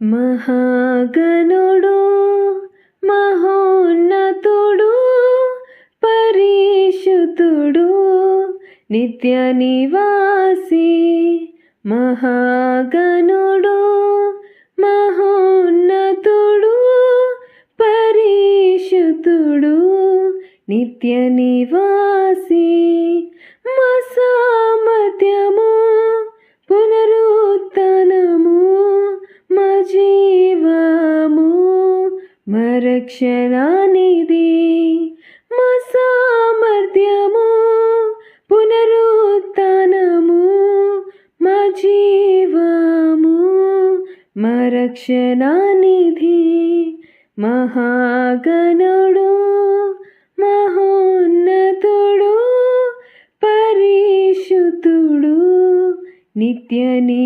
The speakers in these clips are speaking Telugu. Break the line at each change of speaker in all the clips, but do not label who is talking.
మహాగణుడు మహోన్నతుడు పరిశుద్ధుడు నిత్య నివాసి మహాగణుడు మహోన్నతుడు పరిశుద్ధుడు నిత్య నివాసి మరక్షణానిధి మహాగణుడు మహోన్నతుడు పరిశుద్ధుడు నిత్య నివాసి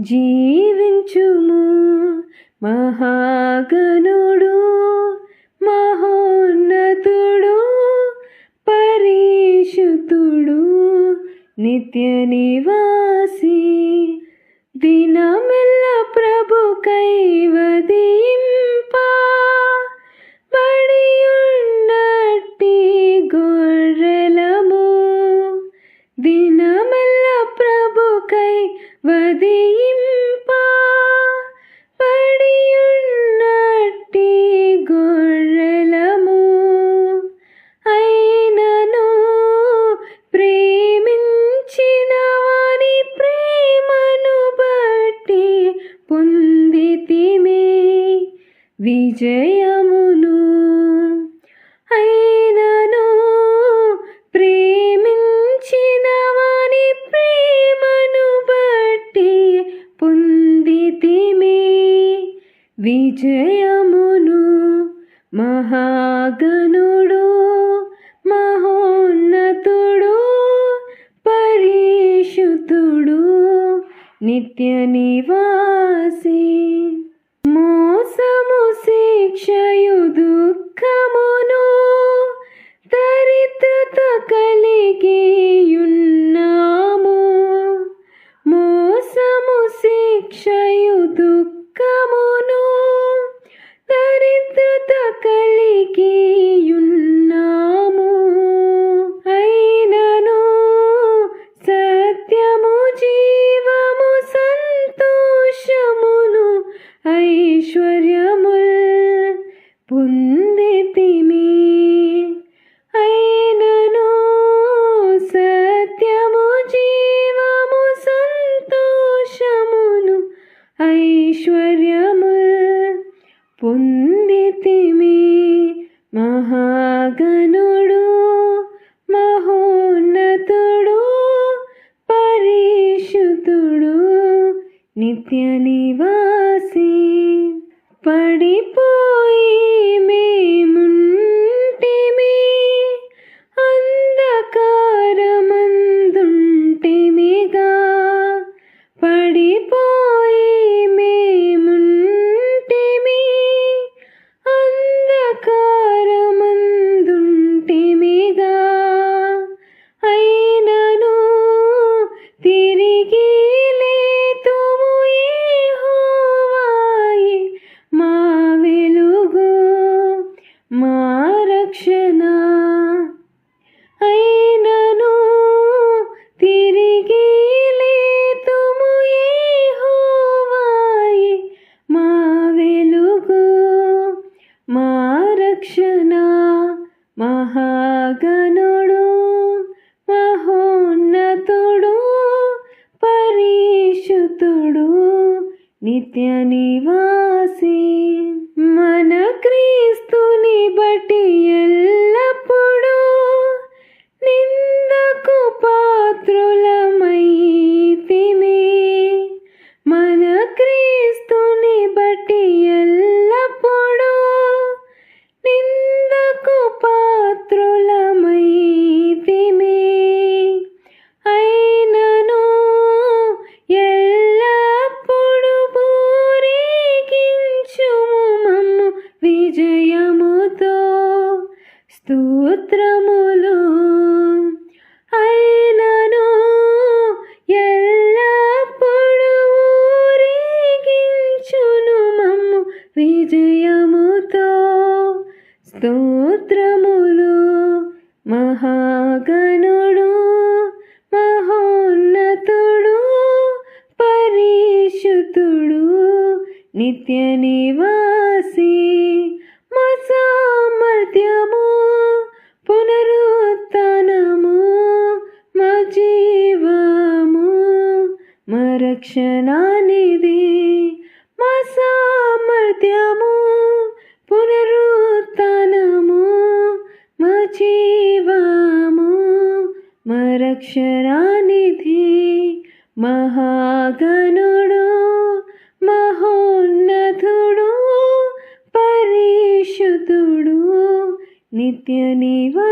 జీవించుము. మహాగణుడు మహోన్నతుడు పరీషుతుడు నిత్య నివాసి. దినమెల్ల ప్రభు కైవదీ విజయమును అయినను ప్రేమించిన వాని ప్రేమను బట్టి పొందితిమి విజయమును మహాగణుడు మహోన్నతుడు పరిశుద్ధుడు నిత్య నివాసి కలిగియున్నాము మోసము శిక్షయు దుఃఖమును దరిద్రత కలిగియున్నాము. అయినను సత్యము జీవము సంతోషమును ఐశ్వర్యముల్ పుణ్య ఐశ్వర్యముల్ పొందితిమి మహాగణుడు మహోన్నతుడు పరిశుద్ధుడు నిత్య నివాసి పడి మా రక్షణ అయినను తిరిగి లేతుము రక్షణ మహాగణుడు మహోన్నతుడు పరిశుతుడు నిత్య నివాసీ. స్తోత్రములు మహాగణుడు మహోన్నతుడు పరిశుతుడు నిత్య నివాసి మా సామర్థ్యము పునరుత్నము మా జీవము మా రక్షణానిది మా సామర్థ్యము మా రక్షణానిధి మహాగణుడు మహోన్నతుడు పరిశుద్ధుడు నిత్య నివాసి